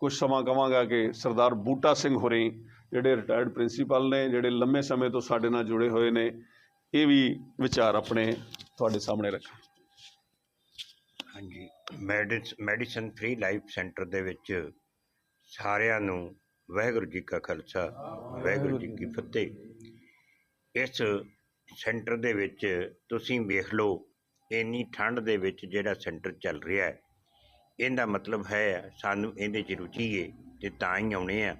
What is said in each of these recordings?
ਕੁਝ ਸਮਾਂ ਕਵਾਂਗਾ ਕਿ ਸਰਦਾਰ ਬੂਟਾ ਸਿੰਘ ਹੋਰੀ, ਜਿਹੜੇ ਰਿਟਾਇਰਡ ਪ੍ਰਿੰਸੀਪਲ ਨੇ, ਜਿਹੜੇ ਲੰਮੇ ਸਮੇਂ ਤੋਂ ਸਾਡੇ ਨਾਲ ਜੁੜੇ ਹੋਏ ਨੇ, ਇਹ ਵੀ ਵਿਚਾਰ ਆਪਣੇ ਤੁਹਾਡੇ ਸਾਹਮਣੇ ਰੱਖਾਂ ਹਾਂਜੀ, ਮੈਡੀਸ, ਮੈਡੀਸਨ ਫ੍ਰੀ ਲਾਈਫ ਸੈਂਟਰ ਦੇ ਵਿੱਚ ਸਾਰਿਆਂ ਨੂੰ ਵਾਹਿਗੁਰੂ ਜੀ ਕਾ ਖਾਲਸਾ, ਵਾਹਿਗੁਰੂ ਜੀ ਕੀ ਫਤਿਹ। ਇਸ ਸੈਂਟਰ ਦੇ ਵਿੱਚ ਤੁਸੀਂ ਵੇਖ ਲਓ, ਇੰਨੀ ਠੰਡ ਦੇ ਵਿੱਚ ਜਿਹੜਾ ਸੈਂਟਰ ਚੱਲ ਰਿਹਾ ਹੈ ਇਹਦਾ ਮਤਲਬ ਹੈ, ਸਾਨੂੰ ਇਹਦੇ 'ਚ ਰੁਚੀ ਹੈ ਅਤੇ ਤਾਂ ਹੀ ਆਉਣੇ ਆ।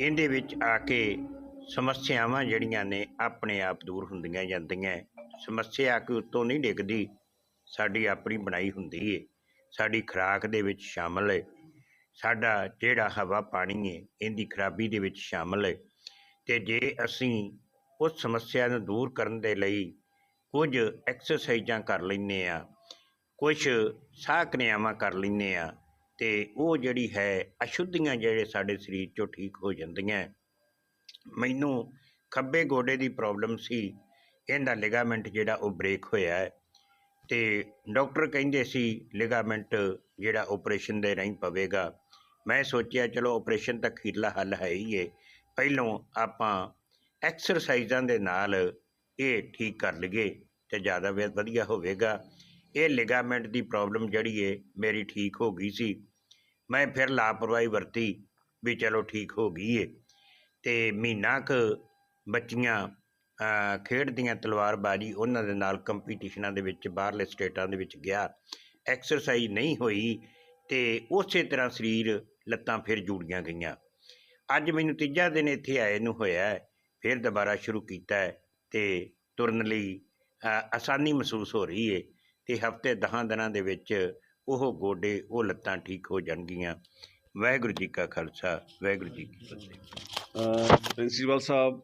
ਇਹਦੇ ਵਿੱਚ ਆ ਕੇ ਸਮੱਸਿਆਵਾਂ ਜਿਹੜੀਆਂ ਨੇ ਆਪਣੇ ਆਪ ਦੂਰ ਹੁੰਦੀਆਂ ਜਾਂਦੀਆਂ ਸਮੱਸਿਆ ਕੋਈ ਉੱਤੋਂ ਨਹੀਂ ਡਿੱਗਦੀ, ਸਾਡੀ ਆਪਣੀ ਬਣਾਈ ਹੁੰਦੀ ਏ। ਸਾਡੀ ਖੁਰਾਕ ਦੇ ਵਿੱਚ ਸ਼ਾਮਲ ਹੈ ਸਾਡਾ ਜਿਹੜਾ ਹਵਾ ਪਾਣੀ ਹੈ ਇਹਦੀ ਖਰਾਬੀ ਦੇ ਵਿੱਚ ਸ਼ਾਮਲ ਹੈ ਤੇ ਜੇ ਅਸੀਂ ਉਸ ਸਮੱਸਿਆ ਨੂੰ ਦੂਰ ਕਰਨ ਦੇ ਲਈ ਕੁਝ ਐਕਸਰਸਾਈਜ਼ਾਂ ਕਰ ਲੈਂਦੇ ਆ ਕੁਛ ਸਾਹ ਕਿਰਿਆਵਾਂ ਕਰ ਲੈਂਦੇ ਹਾਂ ਅਤੇ ਉਹ ਜਿਹੜੀ ਹੈ ਅਸ਼ੁੱਧੀਆਂ ਜਿਹੜੇ ਸਾਡੇ ਸਰੀਰ ਚੋਂ ਠੀਕ ਹੋ ਜਾਂਦੀਆਂ। ਮੈਨੂੰ ਖੱਬੇ ਗੋਡੇ ਦੀ ਪ੍ਰੋਬਲਮ ਸੀ, ਇਹਦਾ ਲਿਗਾਮੈਂਟ ਜਿਹੜਾ ਉਹ ਬ੍ਰੇਕ ਹੋਇਆ ਅਤੇ ਤੇ ਡਾਕਟਰ ਕਹਿੰਦੇ ਸੀ ਲਿਗਾਮੈਂਟ ਜਿਹੜਾ ਓਪਰੇਸ਼ਨ ਦੇ ਰਾਹੀਂ ਪਵੇਗਾ। ਮੈਂ ਸੋਚਿਆ ਚਲੋ ਓਪਰੇਸ਼ਨ ਤਾਂ ਅਖੀਰਲਾ ਹੱਲ ਹੈ ਹੀ ਹੈ ਪਹਿਲੋਂ ਆਪਾਂ ਐਕਸਰਸਾਈਜ਼ਾਂ ਦੇ ਨਾਲ ਇਹ ਠੀਕ ਕਰ ਲਈਏ ਅਤੇ ਜ਼ਿਆਦਾ ਵਧੀਆ ਹੋਵੇਗਾ। ਇਹ ਲਿਗਾਮੈਂਟ ਦੀ ਪ੍ਰੋਬਲਮ ਜਿਹੜੀ ਏ, ਮੇਰੀ ਠੀਕ ਹੋ ਗਈ ਸੀ। ਮੈਂ ਫਿਰ ਲਾਪਰਵਾਹੀ ਵਰਤੀ ਵੀ ਚਲੋ ਠੀਕ ਹੋ ਗਈ ਏ। ਤੇ ਮਹੀਨਾ ਕੁ ਬੱਚੀਆਂ ਖੇਡਦੀਆਂ ਤਲਵਾਰਬਾਜੀ ਉਹਨਾਂ ਦੇ ਨਾਲ ਕੰਪੀਟੀਸ਼ਨਾਂ ਦੇ ਵਿੱਚ, ਬਾਹਰਲੇ ਸਟੇਟਾਂ ਦੇ ਵਿੱਚ ਗਿਆ। ਐਕਸਰਸਾਈਜ਼ ਨਹੀਂ ਹੋਈ ਤੇ ਉਸੇ ਤਰ੍ਹਾਂ ਸਰੀਰ ਲੱਤਾਂ ਫਿਰ ਜੁੜੀਆਂ ਗਈਆਂ। ਅੱਜ ਮੈਨੂੰ ਤੀਜਾ ਦਿਨ ਇੱਥੇ ਆਏ ਨੂੰ ਹੋਇਆ ਫਿਰ ਦੁਬਾਰਾ ਸ਼ੁਰੂ ਕੀਤਾ ਹੈ ਤੇ ਤੁਰਨ ਲਈ ਆਸਾਨੀ ਮਹਿਸੂਸ ਹੋ ਰਹੀ ਹੈ ਤੇ ਹਫ਼ਤੇ 10 ਦਿਨਾਂ ਦੇ ਵਿੱਚ ਉਹ ਗੋਡੇ ਉਹ ਲੱਤਾਂ ਠੀਕ ਹੋ ਜਾਣਗੀਆਂ। ਵਾਹਿਗੁਰੂ ਜੀ ਕਾ ਖਾਲਸਾ ਵਾਹਿਗੁਰੂ ਜੀ ਕੀ ਫਤਿਹ। ਪ੍ਰਿੰਸੀਪਲ ਸਾਹਿਬ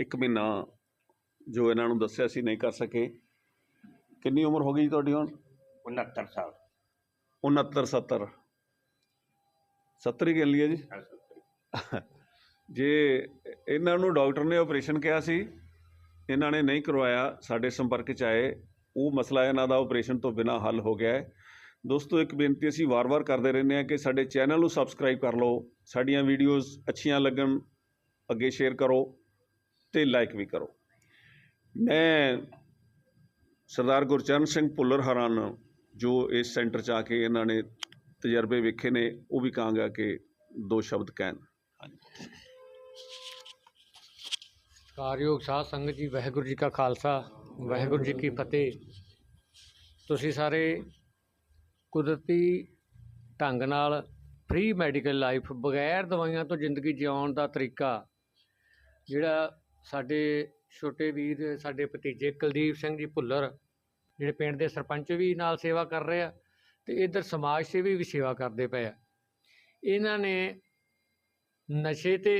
ਇੱਕ ਮਹੀਨਾ ਜੋ ਇਹਨਾਂ ਨੂੰ ਦੱਸਿਆ ਸੀ ਨਹੀਂ ਕਰ ਸਕੇ। ਕਿੰਨੀ ਉਮਰ ਹੋ ਗਈ ਜੀ ਤੁਹਾਡੀ ਹੁਣ? 69 ਸਾਲ। 69 70 70 ਹੀ ਲਈਏ ਜੀ। ਜੇ ਇਹਨਾਂ ਨੂੰ ਡਾਕਟਰ ਨੇ ਆਪਰੇਸ਼ਨ ਕਿਹਾ ਸੀ ਇਹਨਾਂ ਨੇ ਨਹੀਂ ਕਰਵਾਇਆ ਸਾਡੇ ਸੰਪਰਕ 'ਚ ਆਏ। ਉਹ ਮਸਲਾ ਇਹਨਾਂ ਦਾ ਆਪਰੇਸ਼ਨ ਤੋਂ ਬਿਨਾ ਹੱਲ ਹੋ ਗਿਆ ਹੈ। ਦੋਸਤੋ, ਇੱਕ ਬੇਨਤੀ ਅਸੀਂ ਵਾਰ-ਵਾਰ ਕਰਦੇ ਰਹਿੰਦੇ ਹਾਂ ਕਿ ਸਾਡੇ ਚੈਨਲ ਨੂੰ ਸਬਸਕ੍ਰਾਈਬ ਕਰ ਲਓ, ਸਾਡੀਆਂ ਵੀਡੀਓਜ਼ ਅੱਛੀਆਂ ਲੱਗਣ, ਅੱਗੇ ਸ਼ੇਅਰ ਕਰੋ ਤੇ ਲਾਈਕ ਵੀ ਕਰੋ। ਮੈਂ ਸਰਦਾਰ ਗੁਰਚਰਨ ਸਿੰਘ ਭੁੱਲਰ ਹਰਾਨ ਜੋ ਇਸ ਸੈਂਟਰ 'ਚ ਆ ਕੇ ਇਹਨਾਂ ਨੇ ਤਜਰਬੇ ਵੇਖੇ ਨੇ, ਉਹ ਵੀ ਕਹਾਂਗਾ ਕਿ ਦੋ ਸ਼ਬਦ ਕਹਿਣ। ਕਾਰਯੋਗ ਸਾਧ ਸੰਗਤ ਜੀ, ਵਾਹਿਗੁਰੂ ਜੀ ਕਾ ਖਾਲਸਾ। ਵਾਹਿਗੁਰੂ ਜੀ ਕੀ ਫਤਿਹ। ਤੁਸੀਂ ਸਾਰੇ ਕੁਦਰਤੀ ਢੰਗ ਨਾਲ ਫ੍ਰੀ ਮੈਡੀਕਲ ਲਾਈਫ ਬਗੈਰ ਦਵਾਈਆਂ ਤੋਂ ਜ਼ਿੰਦਗੀ ਜਿਉਣ ਦਾ ਤਰੀਕਾ, ਜਿਹੜਾ ਸਾਡੇ ਛੋਟੇ ਵੀਰ, ਸਾਡੇ ਭਤੀਜੇ ਕੁਲਦੀਪ ਸਿੰਘ ਜੀ ਭੁੱਲਰ, ਜਿਹੜੇ ਪਿੰਡ ਦੇ ਸਰਪੰਚ ਵੀ ਨਾਲ ਸੇਵਾ ਕਰ ਰਹੇ ਆ ਤੇ ਇਧਰ ਸਮਾਜ ਸੇਵੀ ਵੀ ਸੇਵਾ ਕਰਦੇ ਪਏ ਆ। ਇਹਨਾਂ ਨੇ ਨਸ਼ੇ ਤੇ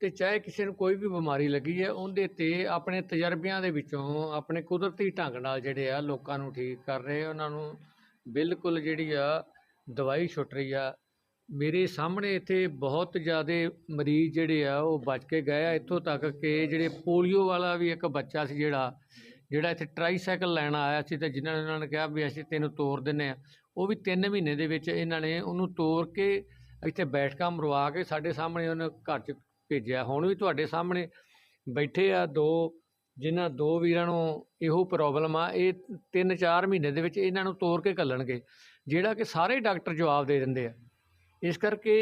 ਅਤੇ ਚਾਹੇ ਕਿਸੇ ਨੂੰ ਕੋਈ ਵੀ ਬਿਮਾਰੀ ਲੱਗੀ ਹੈ, ਉਹਦੇ ਤੇ ਆਪਣੇ ਤਜਰਬਿਆਂ ਦੇ ਵਿੱਚੋਂ ਆਪਣੇ ਕੁਦਰਤੀ ਢੰਗ ਨਾਲ ਜਿਹੜੇ ਆ ਲੋਕਾਂ ਨੂੰ ਠੀਕ ਕਰ ਰਹੇ ਉਹਨਾਂ ਨੂੰ ਬਿਲਕੁਲ ਜਿਹੜੀ ਆ ਦਵਾਈ ਛੁੱਟ ਰਹੀ ਆ। ਮੇਰੇ ਸਾਹਮਣੇ ਇੱਥੇ ਬਹੁਤ ਜ਼ਿਆਦਾ ਮਰੀਜ਼ ਜਿਹੜੇ ਆ, ਉਹ ਬਚ ਕੇ ਗਏ ਆ। ਇੱਥੋਂ ਤੱਕ ਕਿ ਜਿਹੜੇ ਪੋਲੀਓ ਵਾਲਾ ਵੀ ਇੱਕ ਬੱਚਾ ਸੀ ਜਿਹੜਾ ਜਿਹੜਾ ਇੱਥੇ ਟਰਾਈਸਾਈਕਲ ਲੈਣ ਆਇਆ ਸੀ ਤੇ ਜਿਨ੍ਹਾਂ ਨੇ ਉਹਨਾਂ ਨੇ ਕਿਹਾ ਵੀ ਅਸੀਂ ਤੈਨੂੰ ਤੋਰ ਦਿੰਨੇ ਆ। ਉਹ ਵੀ 3 ਮਹੀਨੇ ਦੇ ਵਿੱਚ ਇਹਨਾਂ ਨੇ ਉਹਨੂੰ ਤੋਰ ਕੇ ਇੱਥੇ ਬੈਠਕਾਂ ਮਰਵਾ ਕੇ ਸਾਡੇ ਸਾਹਮਣੇ ਉਹਨੇ ਘਰ 'ਚ ਭੇਜਿਆ। ਹੁਣ ਵੀ ਤੁਹਾਡੇ ਸਾਹਮਣੇ ਬੈਠੇ ਆ ਦੋ, ਜਿਨ੍ਹਾਂ ਦੋ ਵੀਰਾਂ ਨੂੰ ਇਹੋ ਪ੍ਰੋਬਲਮ ਆ, ਇਹ 3-4 ਮਹੀਨੇ ਦੇ ਵਿੱਚ ਇਹਨਾਂ ਨੂੰ ਤੋਰ ਕੇ ਕੱਲਣਗੇ ਜਿਹੜਾ ਕਿ ਸਾਰੇ ਡਾਕਟਰ ਜਵਾਬ ਦੇ ਦਿੰਦੇ ਆ। ਇਸ ਕਰਕੇ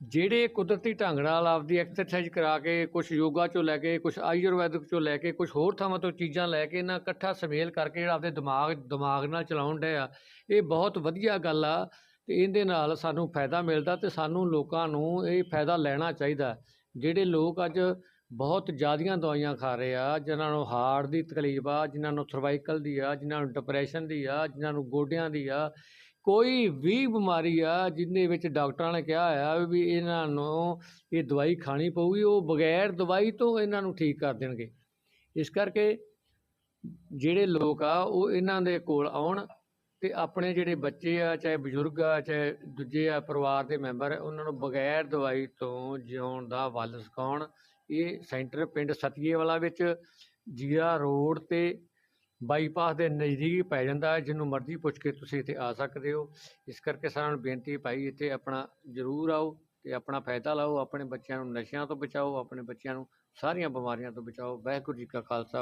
ਜਿਹੜੇ ਕੁਦਰਤੀ ਢੰਗ ਨਾਲ ਆਪਦੀ ਐਕਸਰਸਾਈਜ਼ ਕਰਾ ਕੇ ਕੁਝ ਯੋਗਾ ਚੋਂ ਲੈ ਕੇ ਕੁਝ ਆਯੁਰਵੈਦਿਕ ਚੋਂ ਲੈ ਕੇ ਕੁਝ ਹੋਰ ਥਾਵਾਂ ਤੋਂ ਚੀਜ਼ਾਂ ਲੈ ਕੇ ਇਹਨਾਂ ਇਕੱਠਾ ਸਮੇਲ ਕਰਕੇ ਜਿਹੜਾ ਆਪਦੇ ਦਿਮਾਗ ਦਿਮਾਗ ਨਾਲ ਚਲਾਉਣ ਡਏ ਆ, ਇਹ ਬਹੁਤ ਵਧੀਆ ਗੱਲ ਆ। ਅਤੇ ਇਹਦੇ ਨਾਲ ਸਾਨੂੰ ਫਾਇਦਾ ਮਿਲਦਾ ਅਤੇ ਸਾਨੂੰ ਲੋਕਾਂ ਨੂੰ ਇਹ ਫਾਇਦਾ ਲੈਣਾ ਚਾਹੀਦਾ। ਜਿਹੜੇ ਲੋਕ ਅੱਜ ਬਹੁਤ ਜ਼ਿਆਦੀਆਂ ਦਵਾਈਆਂ ਖਾ ਰਹੇ ਆ, ਜਿਨ੍ਹਾਂ ਨੂੰ ਹਾਰਟ ਦੀ ਤਕਲੀਫ ਆ, ਜਿਨ੍ਹਾਂ ਨੂੰ ਸਰਵਾਈਕਲ ਦੀ ਆ, ਜਿਨ੍ਹਾਂ ਨੂੰ ਡਿਪਰੈਸ਼ਨ ਦੀ ਆ, ਜਿਨ੍ਹਾਂ ਨੂੰ ਗੋਡਿਆਂ ਦੀ ਆ, ਕੋਈ ਵੀ ਬਿਮਾਰੀ ਆ ਜਿਹਦੇ ਵਿੱਚ ਡਾਕਟਰਾਂ ਨੇ ਕਿਹਾ ਆ ਵੀ ਇਹਨਾਂ ਨੂੰ ਇਹ ਦਵਾਈ ਖਾਣੀ ਪਊਗੀ, ਉਹ ਬਗੈਰ ਦਵਾਈ ਤੋਂ ਇਹਨਾਂ ਨੂੰ ਠੀਕ ਕਰ ਦੇਣਗੇ। ਇਸ ਕਰਕੇ ਜਿਹੜੇ ਲੋਕ ਆ, ਉਹ ਇਹਨਾਂ ਦੇ ਕੋਲ ਆਉਣ ਤੇ ਆਪਣੇ ਜਿਹੜੇ ਬੱਚੇ ਆ, ਚਾਹੇ ਬਜ਼ੁਰਗ ਆ, ਚਾਹੇ ਦੂਜੇ ਆ, ਪਰਿਵਾਰ ਦੇ ਮੈਂਬਰ, ਉਹਨਾਂ ਨੂੰ ਬਗੈਰ ਦਵਾਈ ਤੋਂ ਜਿਉਣ ਦਾ ਵੱਲ ਸਿਖਾਉਣ, ਇਹ ਸੈਂਟਰ ਪਿੰਡ ਸਤੀਏ ਵਾਲਾ ਵਿੱਚ ਜੀਰਾ ਰੋਡ ਤੇ ਬਾਈਪਾਸ ਦੇ ਨਜ਼ਦੀਕ ਹੀ ਪੈ ਜਾਂਦਾ ਹੈ, ਜਿਹਨੂੰ ਮਰਜ਼ੀ ਪੁੱਛ ਕੇ ਤੁਸੀਂ ਇੱਥੇ ਆ ਸਕਦੇ ਹੋ। ਇਸ ਕਰਕੇ ਸਾਰਿਆਂ ਨੂੰ ਬੇਨਤੀ ਭਾਈ, ਇੱਥੇ ਆਪਣਾ ਜ਼ਰੂਰ ਆਓ ਤੇ ਆਪਣਾ ਫਾਇਦਾ ਲਓ, ਆਪਣੇ ਬੱਚਿਆਂ ਨੂੰ ਨਸ਼ਿਆਂ ਤੋਂ ਬਚਾਓ, ਆਪਣੇ ਬੱਚਿਆਂ ਨੂੰ ਸਾਰੀਆਂ ਬਿਮਾਰੀਆਂ ਤੋਂ ਬਚਾਓ। ਵਾਹਿਗੁਰੂ ਜੀ ਕਾ ਖਾਲਸਾ